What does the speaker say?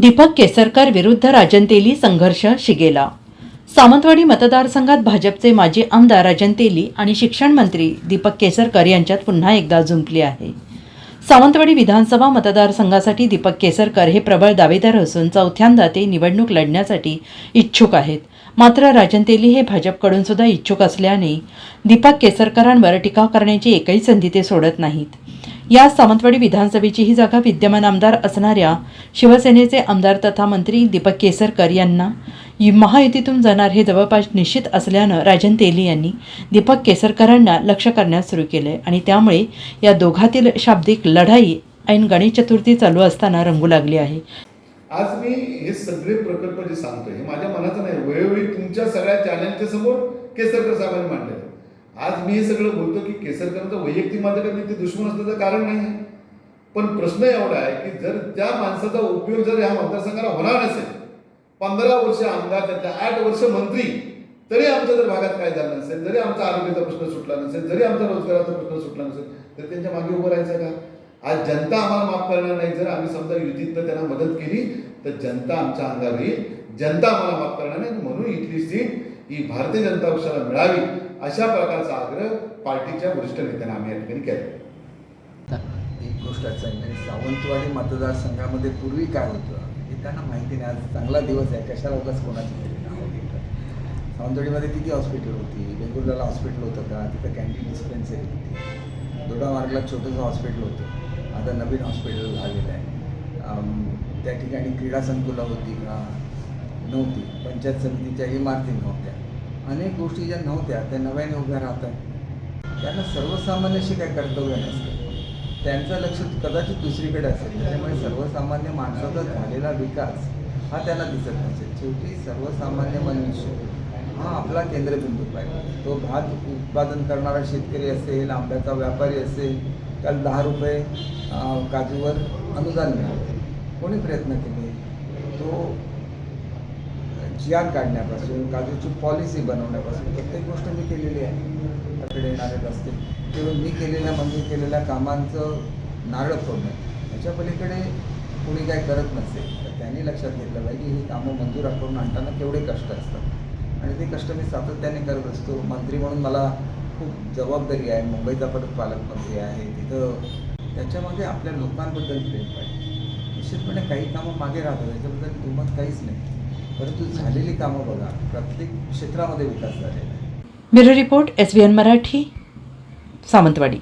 दीपक केसरकर विरुद्ध राजन तेली संघर्ष शिगेला. सावंतवाडी मतदारसंघात भाजपचे माजी आमदार राजन तेली आणि शिक्षण मंत्री दीपक केसरकर यांच्यात पुन्हा एकदा जुंपली आहे. सावंतवाडी विधानसभा मतदारसंघासाठी दीपक केसरकर हे प्रबळ दावेदार असून चौथ्यांदा ते निवडणूक लढण्यासाठी इच्छुक आहेत. मात्र राजन तेली हे भाजपकडून सुद्धा इच्छुक असल्याने दीपक केसरकरांवर टीका करण्याची एकही संधी ते सोडत नाहीत. या सावंतवाडी विधानसभेची ही जागा विद्यमान आमदार असणाऱ्या शिवसेनेचे आमदार तथा मंत्री दीपक केसरकर यांना महायुतीतून जाणार हे जवळपास निश्चित असल्यानं राजन तेली यांनी दीपक केसरकरांना लक्ष करण्यास सुरू केले आणि त्यामुळे या दोघातील शाब्दिक लढाई ऐन गणेश चतुर्थी चालू असताना रंगू लागली आहे. आज मी हे सगळे प्रकल्प जे सांगतोय हे माझ्या मनाचं नाही. वेळोवेळी तुमच्या सगळ्या चॅनलच्या समोर केसरकर साहेबांनी मांडले आज मी हे सगळं बोलतो की केसरकरांचं वैयक्तिक माझं काही ते दुश्मन असल्याचं कारण नाही. आहे पण प्रश्न एवढा आहे की जर त्या माणसाचा उपयोग जर या मतदारसंघाला होणार नसेल पंधरा वर्ष आमदार त्यातल्या आठ वर्ष मंत्री तरी आमच्या जर भागात काय झालं नसेल जरी आमचा आरोग्याचा प्रश्न सुटला नसेल जरी आमचा रोजगाराचा प्रश्न सुटला नसेल तर त्यांच्या मागे उभं राहायचं का? आज जनता आम्हाला माफ करणार नाही. जर आम्ही समजा युतीतनं त्यांना मदत केली तर जनता आमच्या अंगावर येईल. जनता आम्हाला माफ करणार नाही. म्हणून इथली सीट ही भारतीय जनता पक्षाला मिळावी. अशा प्रकारचा आग्रह पार्टीच्या वरिष्ठ नेत्यांना आम्ही या ठिकाणी केला. एक गोष्ट असं आहे म्हणजे सावंतवाडी मतदारसंघामध्ये पूर्वी काय होतं हे त्यांना माहिती नाही. आज चांगला दिवस आहे कशाला उगाच कोणाची तरी सावंतवाडीमध्ये किती हॉस्पिटल होती? वेंगुर्ल्याला हॉस्पिटल होतं का? तिथं कॅन्टीन डिस्पेन्सरी होती. दोडा मार्गला छोटंसं हॉस्पिटल होतं. आता नवीन हॉस्पिटल झालेलं आहे. त्या ठिकाणी क्रीडा संकुलं होती का? नव्हती. पंचायत समितीच्या इमारती नव्हत्या. अनेक गोष्टी ज्या नव्हत्या त्या नव्याने उभ्या राहत आहेत त्यांना सर्वसामान्याशी काय कर्तव्य नसतं. त्यांचं लक्ष कदाचित दुसरीकडे असेल. त्याच्यामुळे सर्वसामान्य माणसाचा झालेला विकास हा त्यांना दिसत नसेल. शेवटी सर्वसामान्य मनुष्य हा आपला केंद्रबिंदू पाहिजे. तो भात उत्पादन करणारा शेतकरी असेल आंब्याचा व्यापारी असेल काल दहा रुपये काजूवर अनुदान मिळालं. कोणी प्रयत्न केले? तो जी काढण्यापासून काजूची पॉलिसी बनवण्यापासून प्रत्येक गोष्ट मी केलेली आहे. त्याकडे येणारे रस्ते. किंवा मी केलेल्या मंजूर केलेल्या कामांचं नारळ फोडणं. याच्या पलीकडे कोणी काय करत नसेल तर त्यांनी लक्षात घेतलं पाहिजे की ही कामं मंजूर करून आणताना केवढे कष्ट असतात. आणि ते कष्ट मी सातत्याने करत असतो. मंत्री म्हणून मला खूप जबाबदारी आहे. मुंबईचा परत पालकमंत्री आहे. तिथं त्याच्यामध्ये आपल्या लोकांबद्दल प्रेम पाहिजे. निश्चितपणे काही कामं मागे राहतात. त्याच्याबद्दल दुमत काहीच नाही. परंतु झालेली कामं बघा प्रत्येक क्षेत्रामध्ये विकास झालेला आहे. Bureau report S B N Marathi Sawantwadi.